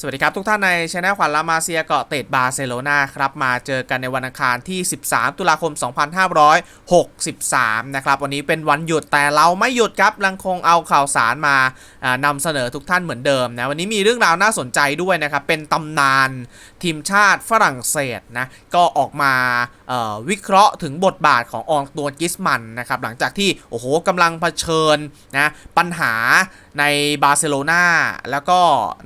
สวัสดีครับ ทุกท่านในช anel ขวัญลามาเซียเกาะเตดบาร์เซโลนาครับมาเจอกันในวันอังคารที่ 13 ตุลาคม 2563 นะครับ วันนี้เป็นวันหยุดแต่เราไม่หยุดครับยังคงเอาข่าวสารมานำนำเสนอทุกท่านเหมือนเดิมนะ วันนี้มีเรื่องราวน่าสนใจด้วยนะครับ เป็นตำนานทีมชาติฝรั่งเศสนะก็ออกมาวิเคราะห์ถึงบทบาทของอองตัวกิสมันนะครับหลังจากที่โอ้โหกำลังเผชิญนะปัญหาในบาร์เซโลนาแล้วก็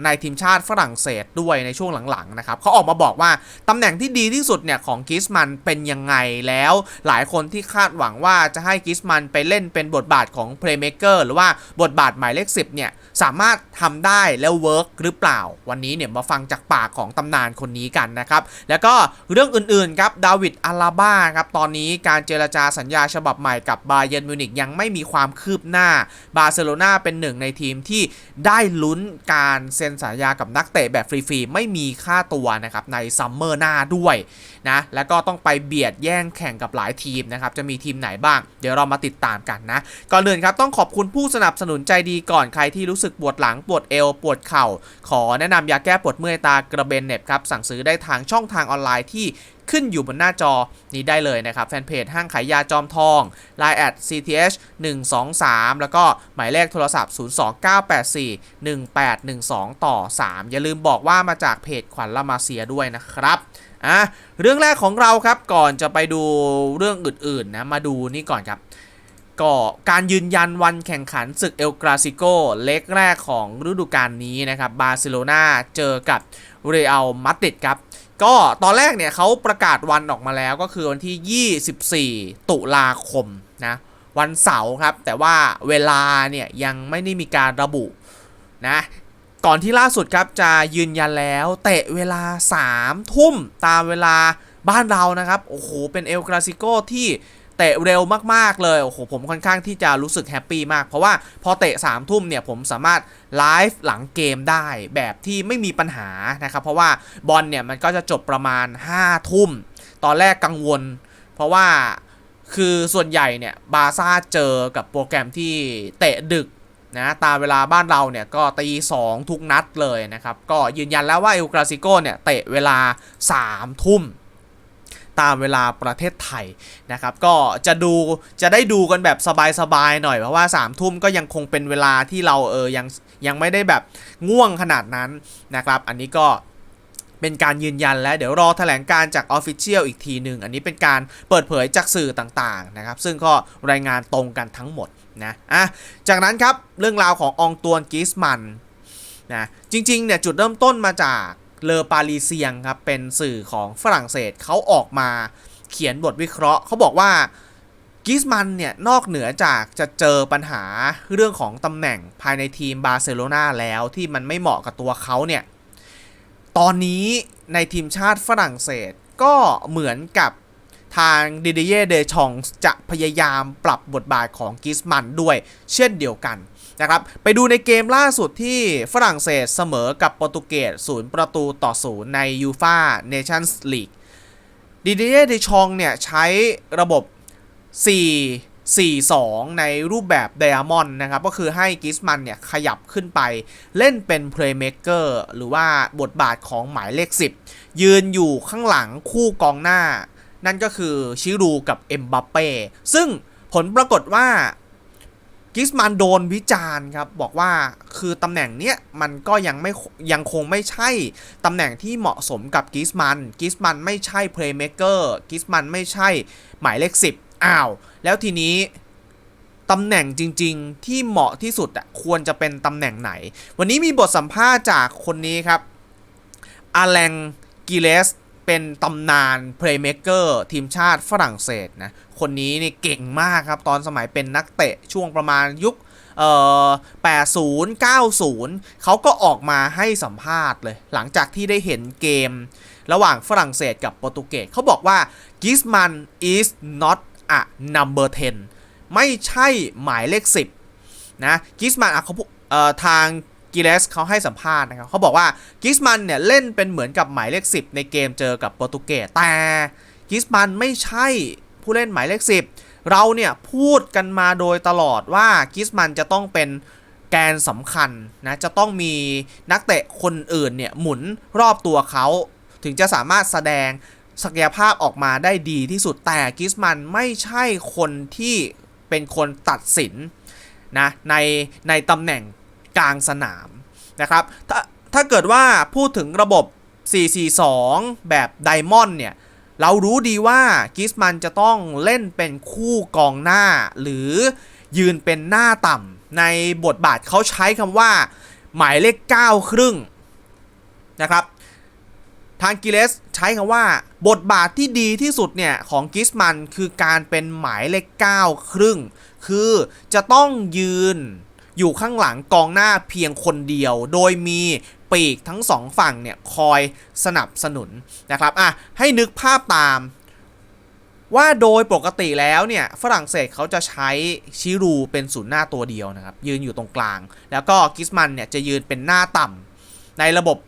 ในทีมชาติฝรั่งเศสด้วยในช่วงหลังๆนะครับเขาออกมาบอกว่าตำแหน่งที่ดีที่สุดเนี่ยของกิสมันเป็นยังไงแล้วหลายคนที่คาดหวังว่าจะให้กิสมันไปเล่นเป็นบทบาทของเพลย์เมเกอร์หรือว่าบทบาทหมายเลข10เนี่ยสามารถทำได้แล้วเวิร์กหรือเปล่า วันนี้เนี่ยมาฟังจากปากของตำนานคนนี้กันนะครับ แล้วก็เรื่องอื่นๆครับดาวิดอาราบ้าครับตอนนี้การเจรจาสัญญาฉบับใหม่กับบาเย r n นมิวนิกยังไม่มีความคืบหน้า บาร์เซโลนาเป็นหนึ่งในทีมที่ได้ลุ้นการเซ็นสัญญากับนักเตะแบบฟรีๆไม่มีค่าตัวนะครับในซัมเมอร์หน้าด้วย นะแล้วก็ต้องไปเบียดแย่งแข่งกับหลายทีมนะครับจะมีทีมไหนบ้าง เดี๋ยวเรามาติดตามกันนะก่อนอื่นครับต้องขอบคุณผู้สนับสนุนใจดีก่อนใครที่รู้สึกปวดหลังปวดเอวปวดเข่า ขอแนะนำยาแก้ปวดเมื่อยตากระเบนเน็บครับสั่งซื้อได้ทางช่องทางออนไลน์ที่ขึ้นอยู่บนหน้าจอนี้ได้เลยนะครับ แฟนเพจห้างขายยาจอมทอง Line แอด CTH 123 แล้วก็หมายเลขโทรศัพท์ 02984 1812 ต่อ 3 อย่าลืมบอกว่ามาจากเพจขวัญละมาเซียด้วยนะครับ อะเรื่องแรกของเราครับก่อนจะไปดูเรื่องอื่นๆนะมาดูนี่ก่อนครับก็การยืนยันวันแข่งขันศึกเอลกราซิโกเล็กแรกของฤดูกาลนี้นะครับบาร์เซโลนาเจอกับเรอัลมาดริดครับก็ตอนแรกเนี่ยเขาประกาศวันออกมาแล้วก็คือวันที่ 24 ตุลาคมนะวันเสาร์ครับ แต่ว่าเวลาเนี่ยยังไม่ได้มีการระบุนะ ก่อนที่ล่าสุดครับจะยืนยันแล้ว เตะเวลา 3 ทุ่มตามเวลาบ้านเรานะครับ โอ้โห เป็นเอลกราซิโกที่เตะเร็วมากๆเลย โอ้โห ผมค่อนข้างที่จะรู้สึกแฮปปี้มาก เพราะว่าพอเตะ3ทุ่มเนี่ย ผมสามารถไลฟ์หลังเกมได้แบบที่ไม่มีปัญหานะครับ เพราะว่าบอลเนี่ย มันก็จะจบประมาณ5ทุ่ม ตอนแรกกังวล เพราะว่าคือส่วนใหญ่เนี่ย บาซ่าเจอกับโปรแกรมที่เตะดึก นะตามเวลาบ้านเราเนี่ยก็ตีสองทุกนัดเลยนะครับ ก็ยืนยันแล้วว่าเอลกราซิโกเนี่ยเตะเวลา 3 ทุ่มตามเวลาประเทศไทยนะครับ ก็จะดูจะได้ดูกันแบบสบายๆหน่อยเพราะว่า3ามทุ่มก็ยังคงเป็นเวลาที่เราเออยังยังไม่ได้แบบง่วงขนาดนั้นนะครับ อันนี้ก็เป็นการยืนยันแล้ว เดี๋ยวรอแถลงการจากออฟฟิเชียลอีกทีหนึ่ง อันนี้เป็นการเปิดเผยจากสื่อต่างๆนะครับ ซึ่งก็รายงานตรงกันทั้งหมด นะอะจากนั้นครับเรื่องราวขององตวนกิสมันนะจริงๆเนี่ยจุดเริ่มต้นมาจากเลอปารีเซียงครับเป็นสื่อของฝรั่งเศสเขาออกมาเขียนบทวิเคราะห์เขาบอกว่ากิสมันเนี่ยนอกเหนือจากจะเจอปัญหาเรื่องของตำแหน่งภายในทีมบาร์เซโลนาแล้วที่มันไม่เหมาะกับตัวเขาเนี่ยตอนนี้ในทีมชาติฝรั่งเศสก็เหมือนกับ ทางดิเดเย่เดชองจะพยายามปรับบทบาทของกิสมันด้วย เช่นเดียวกันนะครับ ไปดูในเกมล่าสุดที่ฝรั่งเศสเสมอกับโปรตุเกสศูนย์ประตูต่อศูนย์ในยูฟาเนชั่นส์ลีกดิเดเย่เดชองเนี่ยใช้ระบบ 4 4 2 ในรูปแบบไดอะมอนด์นะครับ ก็คือให้กิสมันเนี่ยขยับขึ้นไปเล่นเป็นเพลย์เม k เกอร์หรือว่าบทบาทของหมายเลข 10 ยืนอยู่ข้างหลังคู่กองหน้า นั่นก็คือชิรูกับเอ็มบัปเป้ซึ่งผลปรากฏว่ากิสมันโดนวิจารณ์ครับ บอกว่าคือตำแหน่งเนี้ยมันก็ยังไม่ยังคงไม่ใช่ ตำแหน่งที่เหมาะสมกับกิสมันกิสมันไม่ใช่เพลย์เม k เกอร์กิสมันไม่ใช่หมายเลข 10 อ้าว แล้วทีนี้ตำแหน่งจริง ๆ ที่เหมาะที่สุดอะควรจะเป็นตำแหน่งไหน วันนี้มีบทสัมภาษณ์จากคนนี้ครับอาแลงกิเลส เป็นตำนานเพลย์เม k เกอร์ทีมชาติฝรั่งเศสนะ คนนี้นี่เก่งมากครับ ตอนสมัยเป็นนักเตะช่วงประมาณยุคเอ่อ80 90 เขาก็ออกมาให้สัมภาษณ์เลย หลังจากที่ได้เห็นเกม ระหว่างฝรั่งเศสกับโปรตุเกสเขาบอกว่า Griezmann is not a number 10 ไม่ใช่หมายเลข 10 นะกิสมันอะเขาพูเอ่อทาง กิเลสเขาให้สัมภาษณ์นะครับเขาบอกว่ากิสมันเนี่ยเล่นเป็นเหมือนกับหมายเลข 10 ในเกมเจอกับโปรตุเกสแต่กิสมันไม่ใช่ผู้เล่นหมายเลข 10 เราเนี่ยพูดกันมาโดยตลอดว่ากิสมันจะต้องเป็นแกนสำคัญนะจะต้องมีนักเตะคนอื่นเนี่ยหมุนรอบตัวเขา ถึงจะสามารถแสดงศักยภาพออกมาได้ดีที่สุดแต่กิสมันไม่ใช่คนที่เป็นคนตัดสินนะในในตำแหน่ง กลางสนามนะครับถ้าถ้าเกิดว่าพูดถึงระบบ 442 แบบไดมอนด์เนี่ย เรารู้ดีว่ากิสมันจะต้องเล่นเป็นคู่กองหน้า หรือยืนเป็นหน้าต่ำในบทบาทเขาใช้คำว่า หมายเลข 9 ครึ่งนะครับทางกิเลสใช้คำว่าบทบาทที่ดีที่สุดเนี่ย ของกิสมันคือการเป็นหมายเลข 9 ครึ่ง คือจะต้องยืน อยู่ข้างหลังกองหน้าเพียงคนเดียว โดยมีปีกทั้งสองฝั่งเนี่ยคอยสนับสนุนนะครับอะให้นึกภาพตาม ว่าโดยปกติแล้วเนี่ยฝรั่งเศสเขาจะใช้ชิรูเป็นศูนย์หน้าตัวเดียวนะครับ ยืนอยู่ตรงกลาง แล้วก็กิสมันเนี่ยจะยืนเป็นหน้าต่ำในระบบ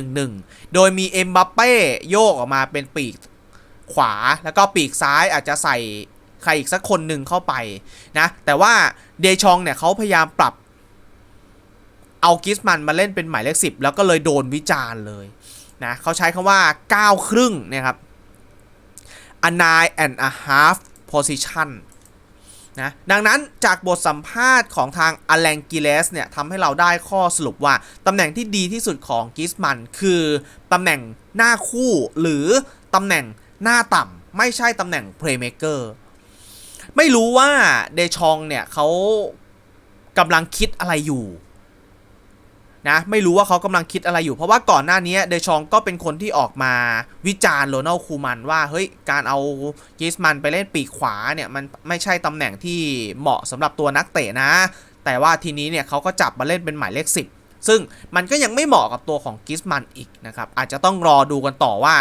4-4-1-1 โดยมีเอ็มบัปเป้โยกออกมาเป็นปีกขวาแล้วก็ปีกซ้ายอาจจะใส่ ใครอีกสักคนหนึ่งเข้าไปนะแต่ว่าเดชองเนี่ยเขาพยายามปรับเอากิสมันมาเล่นเป็นหมายเลขสิบแล้วก็เลยโดนวิจารณ์เลยนะเขาใช้คำว่า 9 ครึ่งเนี่ยครับ a nine and a half position นะดังนั้นจากบทสัมภาษณ์ของทางอแลงกิเลสเนี่ยทำให้เราได้ข้อสรุปว่า ตำแหน่งที่ดีที่สุดของกิสมันคือ ตำแหน่งหน้าคู่หรือตำแหน่งหน้าต่ำไม่ใช่ตำแหน่ง playmaker ไม่รู้ว่าเดชองเนี่ยเขากำลังคิดอะไรอยู่นะไม่รู้ว่าเขากำลังคิดอะไรอยู่ เพราะว่าก่อนหน้านี้เดชองก็เป็นคนที่ออกมาวิจารณ์โรนัลคูมันว่าเฮ้ยการเอากิสมันไปเล่นปีกขวาเนี่ยมันไม่ใช่ตำแหน่งที่เหมาะสำหรับตัวนักเตะนะ แต่ว่าทีนี้เนี่ยเขาก็จับมาเล่นเป็นหมายเลข 10 ซึ่งมันก็ยังไม่เหมาะกับตัวของกิสมันอีกนะครับอาจจะต้องรอดูกันต่อว่า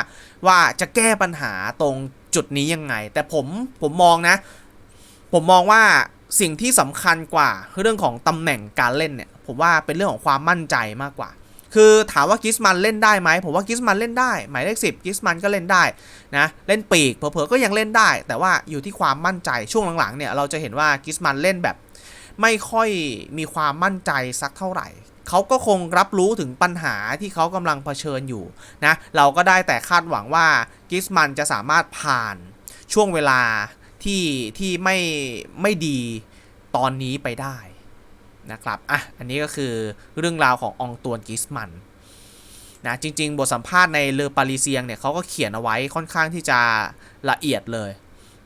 ว่าจะแก้ปัญหาตรงจุดนี้ยังไง แต่ผมผมมองนะ ผมมองว่าสิ่งที่สำคัญกว่าคือเรื่องของตำแหน่งการเล่นเนี่ย ผมว่าเป็นเรื่องของความมั่นใจมากกว่า คือถามว่ากิสมันเล่นได้ไหมผมว่ากิสมันเล่นได้ หมายเลขสิบกิสมันก็เล่นได้นะเล่นปีกเผลอๆก็ยังเล่นได้ แต่ว่าอยู่ที่ความมั่นใจช่วงหลังๆเนี่ยเราจะเห็นว่ากิสมันเล่นแบบ ไม่ค่อยมีความมั่นใจสักเท่าไหร่เขาก็คงรับรู้ถึงปัญหาที่เขากำลังเผชิญอยู่นะเราก็ได้แต่คาดหวังว่ากิสมันจะสามารถผ่านช่วงเวลา ที่ที่ไม่ไม่ดีตอนนี้ไปได้นะครับ อะ อันนี้ก็คือเรื่องราวขององตวนกิสมันนะจริง ๆ บทสัมภาษณ์ในเลอปารีเซียงเนี่ยเขาก็เขียนเอาไว้ค่อนข้างที่จะละเอียดเลย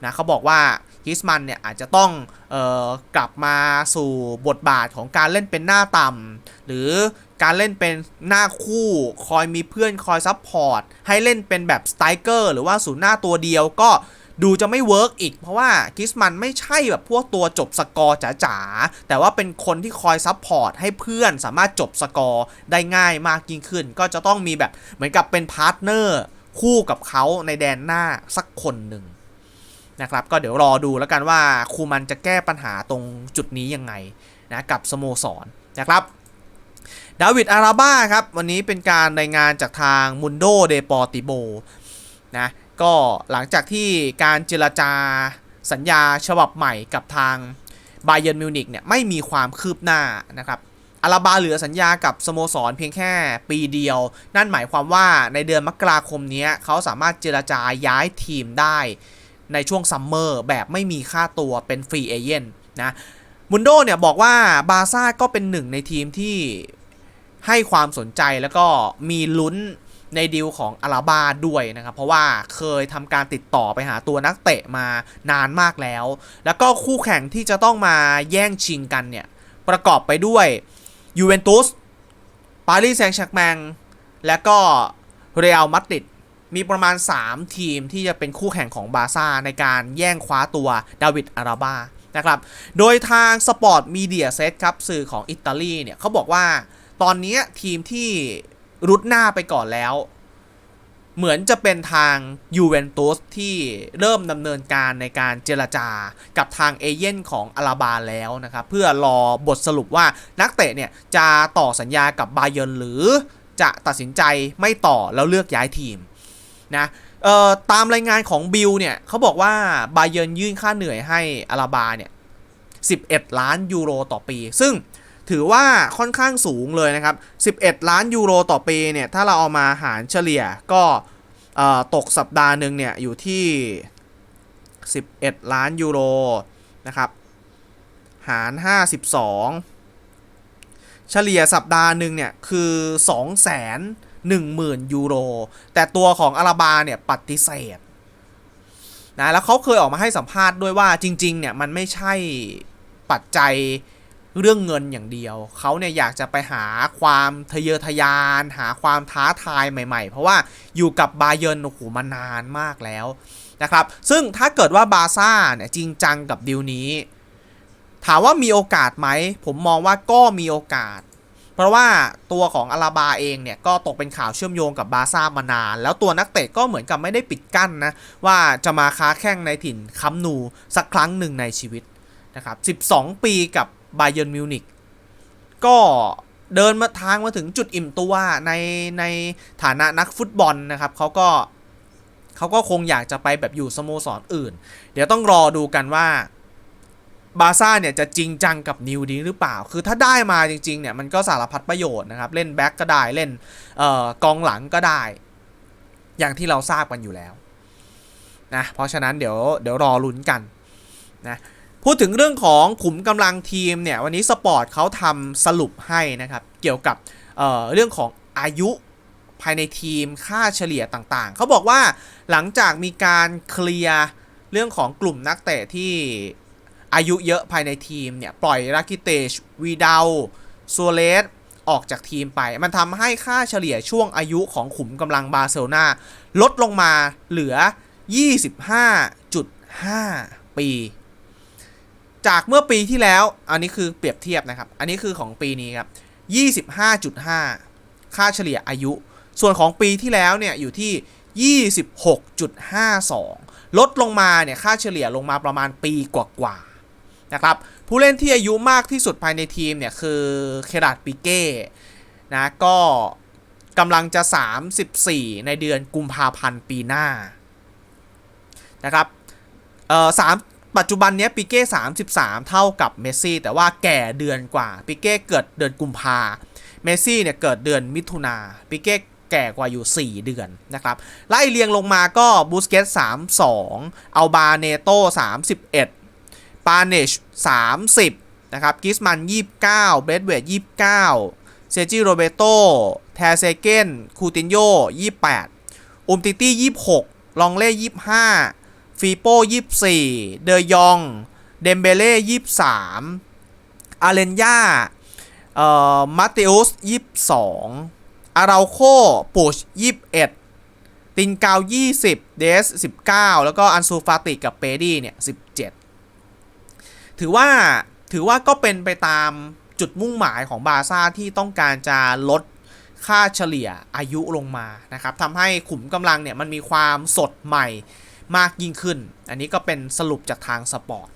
นะเขาบอกว่ากิสมันเนี่ยอาจจะต้องเออกลับมาสู่บทบาทของการเล่นเป็นหน้าต่ำหรือการเล่นเป็นหน้าคู่คอยมีเพื่อนคอยซับพอร์ตให้เล่นเป็นแบบสไตรเกอร์หรือว่าศูนย์หน้าตัวเดียวก็ ดูจะไม่เวิร์กอีก เพราะว่ากิสมันไม่ใช่แบบพวกตัวจบสกอร์จ๋าๆ แต่ว่าเป็นคนที่คอยซับพอร์ตให้เพื่อนสามารถจบสกอร์ได้ง่ายมากยิ่งขึ้น ก็จะต้องมีแบบเหมือนกับเป็นพาร์ทเนอร์คู่กับเขาในแดนหน้าสักคนหนึ่งนะครับก็เดี๋ยวรอดูแล้วกันว่าคูมันจะแก้ปัญหาตรงจุดนี้ยังไงนะกับสโมสรนนะครับดาวิดอาราบ้าครับ วันนี้เป็นการรายงานจากทางมุนโดเดปอติโบนะ ก็หลังจากที่การเจรจาสัญญาฉบับใหม่กับทางบ a เย r n m มิวนิกเนี่ยไม่มีความคืบหน้านะครับอาราบาเหลือสัญญากับสโมสรเพียงแค่ปีเดียว นั่นหมายความว่าในเดือนมกราคมนี้เขาสามารถเจรจาย้ายทีมได้ในช่วงซัมเมอร์แบบไม่มีค่าตัวเป็นฟรีเอเย่นนะมุนโดเนี่ยบอกว่าบาซ่าก็เป็นหนึ่งในทีมที่ให้ความสนใจแล้วก็มีลุ้น ในดีลของอาราบาด้วยนะครับ เพราะว่าเคยทำการติดต่อไปหาตัวนักเตะมานานมากแล้ว แล้วก็คู่แข่งที่จะต้องมาแย่งชิงกันเนี่ย ประกอบไปด้วยยูเวนตุสปารีสแซงต์แชร์แมงและก็เรอัลมาดริดมีประมาณ 3 ทีมที่จะเป็นคู่แข่งของบาซ่าในการแย่งคว้าตัวดาวิดอาราบานะครับ โดยทาง Sport Media Set ครับ สื่อของอิตาลีเนี่ยเขาบอกว่าตอนนี้ทีมที่ รุดหน้าไปก่อนแล้ว เหมือนจะเป็นทางยูเวนตุสที่เริ่มดำเนินการในการเจรจากับทางเอเย่นของอาราบาแล้วนะครับ เพื่อรอบทสรุปว่านักเตะเนี่ยจะต่อสัญญากับบาเยิร์นหรือจะตัดสินใจไม่ต่อแล้วเลือกย้ายทีมนะตามรายงานของบิลเนี่ยเขาบอกว่าบาเยิร์นยื่นค่าเหนื่อยให้อาราบาเนี่ย11 ล้านยูโรต่อปี ซึ่ง ถือว่าค่อนข้างสูงเลยนะครับ 11 ล้านยูโรต่อปีเนี่ยถ้าเราเอามาหารเฉลี่ยก็ตกสัปดาห์หนึ่งเนี่ยอยู่ที่ 11 ล้านยูโรนะครับหาร 52 เฉลี่ยสัปดาห์หนึ่งเนี่ยคือ2 1 0 0 0 0 ยูโร แต่ตัวของอาราบาเนี่ยปฏิเสธนะแล้วเขาเคยออกมาให้สัมภาษณ์ด้วยว่าจริง ๆ เนี่ย มันไม่ใช่ปัจจัย เรื่องเงินอย่างเดียว เขาเนี่ยอยากจะไปหาความทะเยอทะยาน หาความท้าทายใหม่ๆ เพราะว่าอยู่กับบาเยิร์นโอ้โหมานานมากแล้วนะครับซึ่งถ้าเกิดว่าบาซ่าเนี่ยจริงจังกับดีลนี้ ถามว่ามีโอกาสไหม ผมมองว่าก็มีโอกาส เพราะว่าตัวของอาราบาเองเนี่ยก็ตกเป็นข่าวเชื่อมโยงกับบาซ่ามานาน แล้วตัวนักเตะก็เหมือนกับไม่ได้ปิดกั้นนะ ว่าจะมาค้าแข่งในถิ่นคัมนูสักครั้งหนึ่งในชีวิตนะครับ 12 ปีกับ บาเยิร์นมิวนิกก็เดินมาทางมาถึงจุดอิ่มตัวในในฐานะนักฟุตบอลนะครับเขาก็เขาก็คงอยากจะไปแบบอยู่สโมสรออื่น เดี๋ยวต้องรอดูกันว่าบาร์ซ่าเนี่ยจะจริงจังกับนิวดีหรือเปล่า คือถ้าได้มาจริงๆเนี่ยมันก็สารพัดประโยชน์นะครับ เล่นแบ็กก็ได้ เล่นออกองหลังก็ได้ อย่างที่เราทราบกันอยู่แล้วนะ เพราะฉะนั้นเดี๋ยวเดี๋ยวรอลุ้นกันนะ พูดถึงเรื่องของขุมกำลังทีมเนี่ยวันนี้สปอร์ตเขาทำสรุปให้นะครับ เกี่ยวกับเเรื่องของอายุภายในทีมค่าเฉลี่ยต่างๆ เขาบอกว่าหลังจากมีการเคลียร์เรื่องของกลุ่มนักเตะที่อายุเยอะภายในทีมเนี่ย ปล่อยรากิเตชวีดาลซัวเลสออกจากทีมไป มันทำให้ค่าเฉลี่ยช่วงอายุของขุมกำลังบาร์เซโลนาลดลงมาเหลือ 25.5 ปี จากเมื่อปีที่แล้ว อันนี้คือเปรียบเทียบนะครับ อันนี้คือของปีนี้ครับ 25.5 ค่าเฉลี่ยอายุ ส่วนของปีที่แล้วเนี่ยอยู่ที่ 26.52 ลดลงมาเนี่ยค่าเฉลี่ยลงมาประมาณปีกว่าๆนะครับผู้เล่นที่อายุมากที่สุดภายในทีมเนี่ยคือเคราดปิเก้นะก็กำลังจะ 34 ในเดือนกุมภาพันธ์ปีหน้านะครับเอ่อสาม ปัจจุบันนี้ปิเก้33 เท่ากับเมสซี่ แต่ว่าแก่เดือนกว่าปิเก้เกิดเดือนกุมภาเมสซี่เนี่ยเกิดเดือนมิถุนาปิเก้แก่กว่าอยู่ 4 เดือนนะครับไล่เรียงลงมาก็บูสเกต32อัลบาเนโต31 ปาเนช 30 นะครับกิสมัน29 เบดเวด29 เซจิโรเบโตแทเซเกนคูตินโย28 อุมติตี้ 26 ลองเล่ 25 ฟีโป้24เดยอง เดมเบเล่23อาเลนยาเอ่อมาเตอุส22อาราโคปูช21ตินกาว20เดส19แล้วก็อันซูฟาติกับเปดี้เนี่ย17ถือว่าถือว่าก็เป็นไปตามจุดมุ่งหมายของบาร์ซ่าที่ต้องการจะลดค่าเฉลี่ยอายุลงมานะครับทำให้ขุมกำลังเนี่ยมันมีความสดใหม่ มากยิ่งขึ้น อันนี้ก็เป็นสรุปจากทางสปอร์ต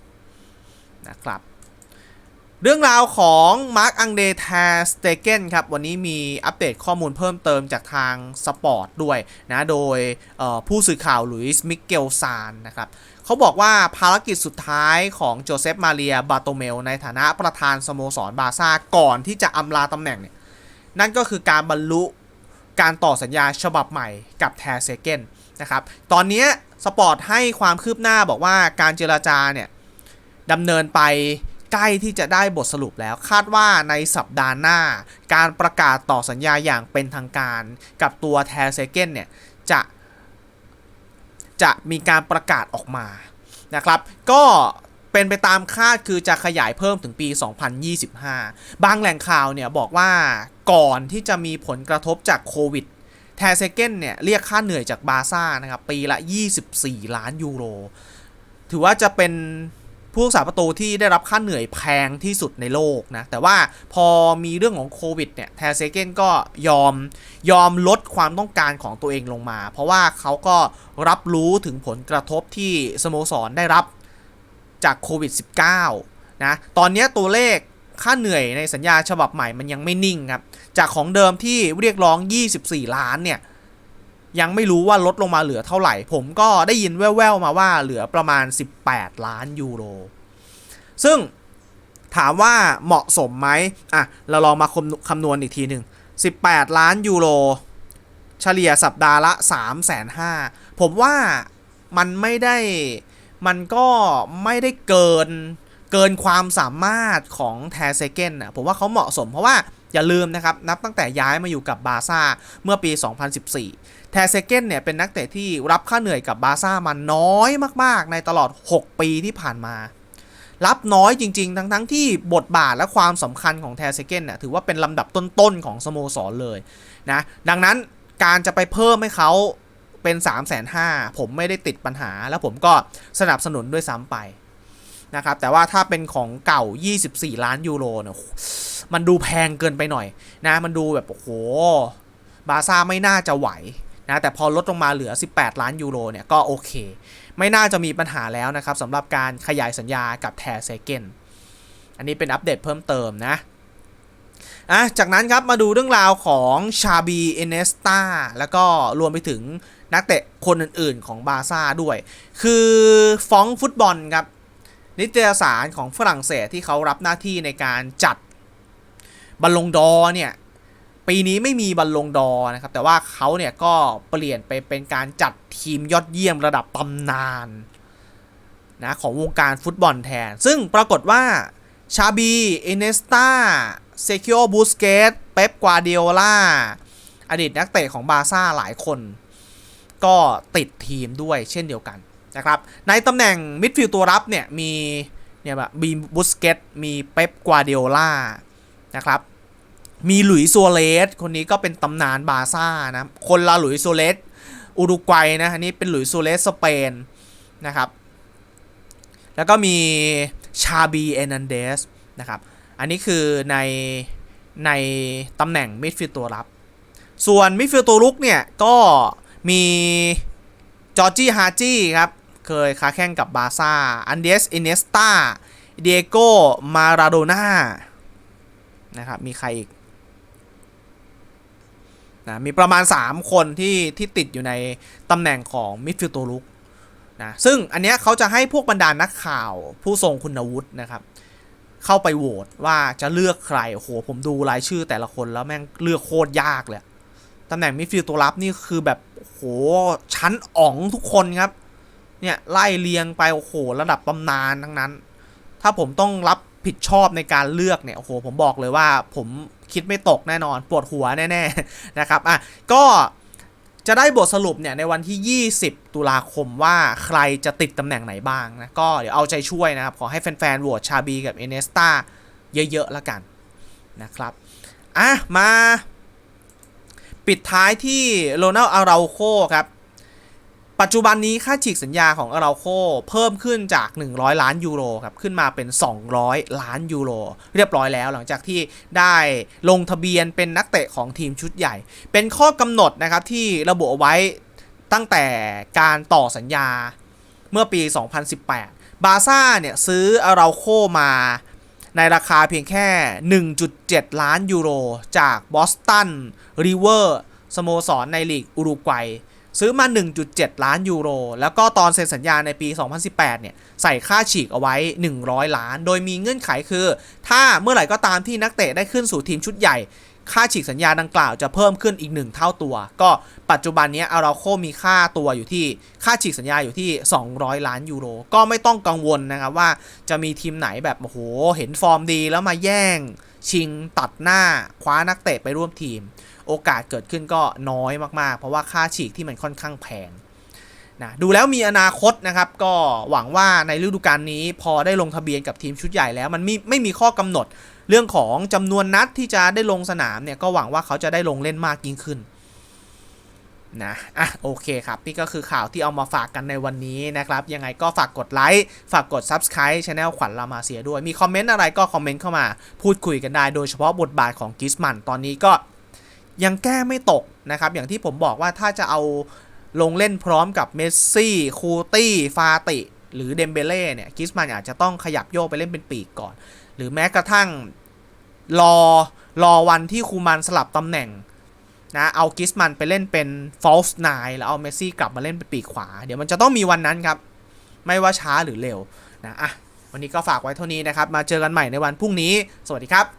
นะครับเรื่องราวของมาร์ a อังเดแทสเตเกนครับ วันนี้มีอัปเดตข้อมูลเพิ่มเติมจากทางสปอร์ตด้วยนะ โดยผู้สื่อข่าวลุยส์มิเกลซานนะครับเขาบอกว่าภารกิจสุดท้ายของโจเซฟมาเรียบาโตเมล ในฐานะประธานสโมสรบาร์ซ่าก่อนที่จะอำลาตำแหน่งเนี่ย นั่นก็คือการบรรลุการต่อสัญญาฉบับใหม่กับแทสเซเกนนะครับ ตอนนี้ สปอร์ตให้ความคืบหน้าบอกว่าการเจรจาเนี่ยดำเนินไปใกล้ที่จะได้บทสรุปแล้วคาดว่าในสัปดาห์หน้า การประกาศต่อสัญญาอย่างเป็นทางการ กับตัวแทเซเกนเนี่ยจะจะมีการประกาศออกมานะครับ ก็เป็นไปตามคาดคือจะขยายเพิ่มถึงปี 2025 บางแหล่งข่าวเนี่ยบอกว่าก่อนที่จะมีผลกระทบจากโควิด แทเซเกนเนี่ย เรียกค่าเหนื่อยจากบาร์ซ่านะครับ ปีละ 24 ล้านยูโร ถือว่าจะเป็นผู้ผู้รักษาประตูที่ได้รับค่าเหนื่อยแพงที่สุดในโลกนะ แต่ว่าพอมีเรื่องของโควิดเนี่ย แทเซเกนก็ยอมยอมลดความต้องการของตัวเองลงมา เพราะว่าเขาก็รับรู้ถึงผลกระทบที่สโมสรได้รับจากโควิด -19 นะ ตอนนี้ตัวเลข ค่าเหนื่อยในสัญญาฉบับใหม่มันยังไม่นิ่งครับ จากของเดิมที่เรียกร้อง 24 ล้านเนี่ยยังไม่รู้ว่าลดลงมาเหลือเท่าไหร่ ผมก็ได้ยินแว่วๆมาว่าเหลือประมาณ 18 ล้านยูโร ซึ่งถามว่าเหมาะสมไหมอะ เราลองมาคำนวณอีกทีหนึ่ง 18 ล้านยูโร เฉลี่ยสัปดาห์ละ 3 5 0 0 0ผมว่ามันไม่ได้ มันก็ไม่ได้เกิน เกินความสามารถของแทเซเกนนะผมว่าเขาเหมาะสมเพราะว่าอย่าลืมนะครับ นับตั้งแต่ย้ายมาอยู่กับบาซ่าเมื่อปี 2014 แทเซเกนเนี่ยเป็นนักเตะที่รับค่าเหนื่อยกับบาซ่ามาน้อยมากๆ ในตลอด 6 ปีที่ผ่านมา รับน้อยจริง ๆ ทั้งๆทที่บทบาทและความสำคัญของแทเซเกนน่ะถือว่าเป็นลำดับต้นๆของสโมสรเลยนะดังนั้นการจะไปเพิ่มให้เขาเป็น 3 5 0 0 0ผมไม่ได้ติดปัญหา แล้วผมก็สนับสนุนด้วยซ้ำไป นะครับ แต่ว่าถ้าเป็นของเก่า 24 ล้านยูโรเนี่ยมันดูแพงเกินไปหน่อยนะ มันดูแบบ โอ้โห บาซ่าไม่น่าจะไหวนะ แต่พอลดลงมาเหลือ 18 ล้านยูโรเนี่ยก็โอเค ไม่น่าจะมีปัญหาแล้วนะครับสำหรับการขยายสัญญากับแทเซเกนอันนี้เป็นอัปเดตเพิ่มเติมนะอะจากนั้นครับมาดูเรื่องราวของชาบีเอเนสตาแล้วก็รวมไปถึงนักเตะคนอื่นๆของบาซ่าด้วย คือฟองฟุตบอลครับ นิตยสารของฝรั่งเศสที่เขารับหน้าที่ในการจัดบอลลงดอเนี่ย ปีนี้ไม่มีบอลลงดอนะครับ แต่ว่าเขาเนี่ยก็เปลี่ยนไปเป็นการจัดทีมยอดเยี่ยมระดับตำนานนะของวงการฟุตบอลแทน ซึ่งปรากฏว่าชาบี เอเนสตาเซคิโอบูสเกตเป๊ปกวาเดียล่า อดีตนักเตะของบาซ่าหลายคน ก็ติดทีมด้วยเช่นเดียวกัน นะครับ ในตำแหน่งมิดฟิลด์ตัวรับเนี่ยมีเนี่ยแบบบีบูสเกตมีเป๊ปกวาเดียล่านะครับมีหลุยส์ซัวเรสคนนี้ก็เป็นตำนานบาซ่านะคนละหลุยส์ซัวเรสอุรุกวัยนะอันนี้เป็นหลุยส์ซัวเรสสเปนนะครับแล้วก็มีชาบีเอนันเดสนะครับอันนี้คือในในตำแหน่งมิดฟิลด์ตัวรับ ส่วนมิดฟิลด์ตัวลุกเนี่ยก็มีจอร์จี้ฮาจี้ครับ เคยค้าแข่งกับบาซ่า อันเดสอินเนสตาเดโกมาราโดน่านะครับ มีใครอีกนะมีประมาณ 3 คนที่ที่ติดอยู่ในตำแหน่งของมิดฟิลด์ตัวลุกนะซึ่งอันเนี้ยเขาจะให้พวกบรรดานักข่าวผู้ทรงคุณวุฒินะครับ เข้าไปโหวตว่าจะเลือกใครโหผมดูรายชื่อแต่ละคนแล้วแม่งเลือกโคตรยากเลยตำแหน่งมิดฟิลด์ตัวรับนี่คือแบบโหชั้นอ๋องทุกคนครับ เนี่ยไล่เรียงไปโอ้โหระดับตำนานทั้งนั้น ถ้าผมต้องรับผิดชอบในการเลือกเนี่ยโอ้โหผมบอกเลยว่าผมคิดไม่ตกแน่นอน ปวดหัวแน่ๆนะครับอะก็จะได้บทสรุปเนี่ยในวันที่ 20 ตุลาคมว่าใครจะติดตำแหน่งไหนบ้างนะก็เดี๋ยวเอาใจช่วยนะครับ ขอให้แฟนๆโหวตชาบีกับเอเนสตาเยอะๆแล้วกันนะครับอะมา ปิดท้ายที่โรนัลอาราโคครับ ปัจจุบันนี้ค่าฉีกสัญญาของอาราโคเพิ่มขึ้นจาก 100 ล้านยูโรครับขึ้นมาเป็น 200 ล้านยูโรเรียบร้อยแล้วหลังจากที่ได้ลงทะเบียนเป็นนักเตะของทีมชุดใหญ่ เป็นข้อกำหนดนะครับที่ระบุไว้ตั้งแต่การต่อสัญญาเมื่อปี 2018 บาซ่าเนี่ยซื้ออาราโคมาในราคาเพียงแค่ 1.7 ล้านยูโร จากบอสตันริเวอร์สโมสรในลีกอุรุกวัย ซื้อมา 1.7 ล้านยูโร แล้วก็ตอนเซ็นสัญญาในปี 2018 เนี่ย ใส่ค่าฉีกเอาไว้ 100 ล้าน โดยมีเงื่อนไขคือ ถ้าเมื่อไหร่ก็ตามที่นักเตะได้ขึ้นสู่ทีมชุดใหญ่ ค่าฉีกสัญญาดังกล่าวจะเพิ่มขึ้นอีก 1 เท่าตัว ก็ปัจจุบันนี้อาราโคมีค่าตัวอยู่ที่ ค่าฉีกสัญญาอยู่ที่ 200 ล้านยูโร ก็ไม่ต้องกังวลนะครับว่าจะมีทีมไหนแบบโอ้โห เห็นฟอร์มดีแล้วมาแย่ง ชิงตัดหน้า คว้านักเตะไปร่วมทีม โอกาสเกิดขึ้นก็น้อยมากๆ เพราะว่าค่าฉีกที่มันค่อนข้างแพงนะดูแล้วมีอนาคตนะครับ ก็หวังว่าในฤดูกาลนี้พอได้ลงทะเบียนกับทีมชุดใหญ่แล้ว มันไม่ไม่มีข้อกำหนดเรื่องของจำนวนนัดที่จะได้ลงสนามเนี่ยก็หวังว่าเขาจะได้ลงเล่นมากยิ่งขึ้นนะอะโอเคครับ นี่ก็คือข่าวที่เอามาฝากกันในวันนี้นะครับ ยังไงก็ฝากกดไลค์ ฝากกด Subscribe Channel ขวัญลามาเซียด้วย มีคอมเมนต์อะไรก็คอมเมนต์เข้ามาพูดคุยกันได้ โดยเฉพาะบทบาทของกิสมันตอนนี้ก็ ยังแก้ไม่ตกนะครับ อย่างที่ผมบอกว่าถ้าจะเอาลงเล่นพร้อมกับเมสซี่ คูตี้ฟาติ หรือเดมเบเล่เนี่ยกิสมันอาจจะต้องขยับโยกไปเล่นเป็นปีกก่อน หรือแม้กระทั่งรอรอวันที่คูมันสลับตำแหน่งนะเอากิสมันไปเล่นเป็น false nine แล้วเอาเมสซี่กลับมาเล่นเป็นปีกขวา เดี๋ยวมันจะต้องมีวันนั้นครับ ไม่ว่าช้าหรือเร็วนะอะวันนี้ก็ฝากไว้เท่านี้นะครับ มาเจอกันใหม่ในวันพรุ่งนี้ สวัสดีครับ